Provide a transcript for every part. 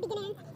Beginning.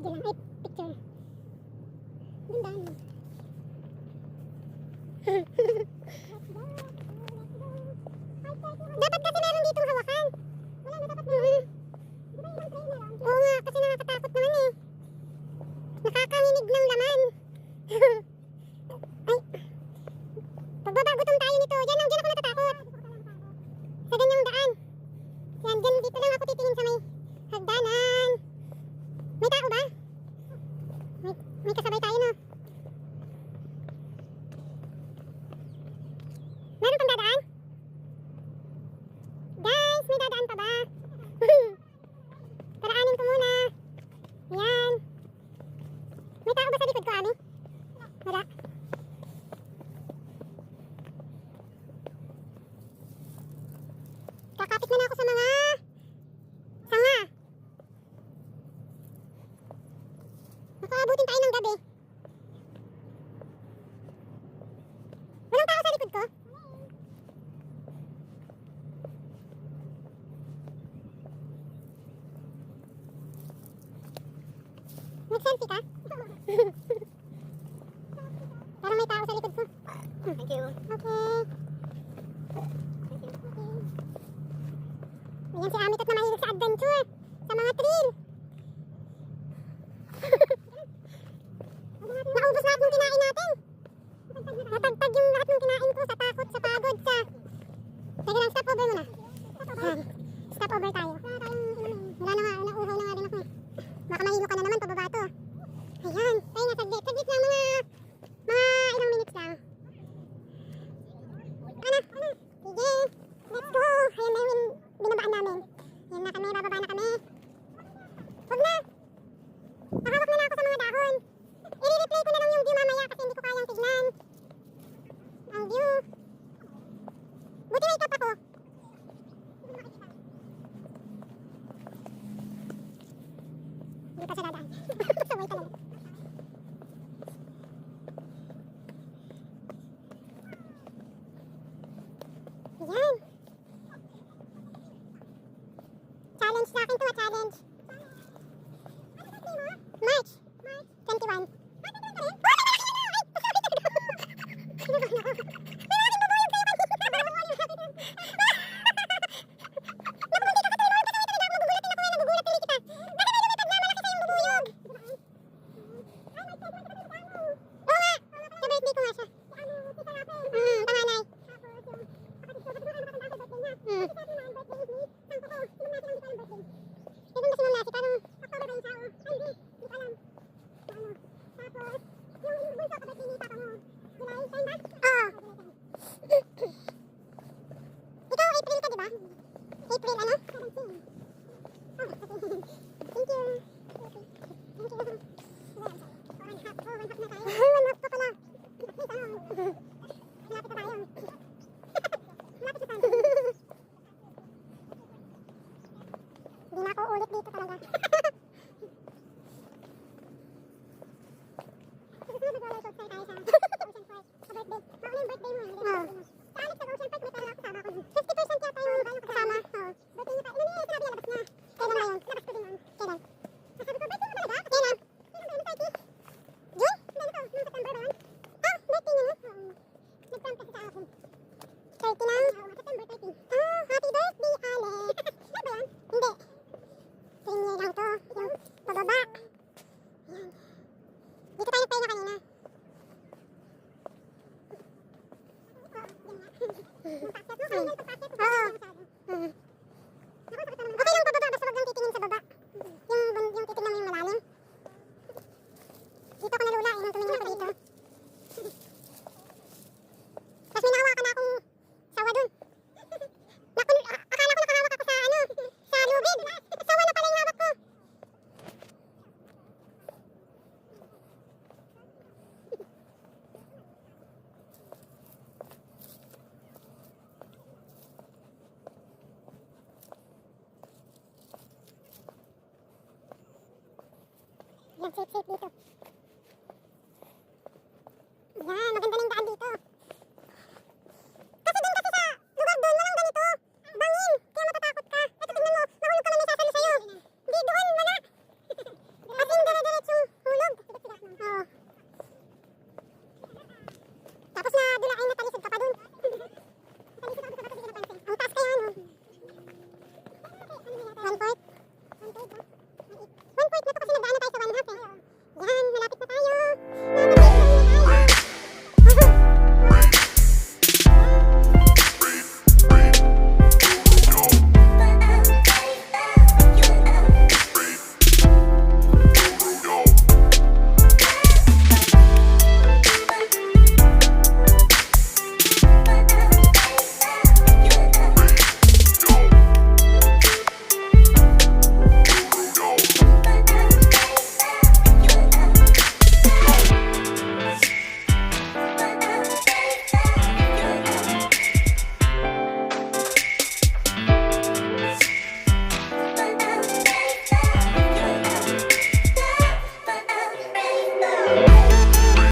video lang. Picture. Ang dapat kasi meron dito hawakan. Wala na dapat meron. Mm-hmm. Oo nga, kasi nakakatakot naman eh. Nakakanginig ng laman. Ay. Pagbabagutom tayo nito. Yan lang, dyan ako natatakot. Sa ganyang daan. Yan, dyan dito lang ako titingin sa may hagdanan. sa mga sanga. Makaabutin tayo ng gabi. Walang tao sa likod ko. Nag-selfie ka? Parang may tao sa likod ko. Thank you. Okay. Oo. Ikaw, April ka, di ba? April, ano? Thank you. One half pa pala. Malapit na tayo. Malapit na tayo. Hindi na ako ulit dito talaga. Áo. 这这没得。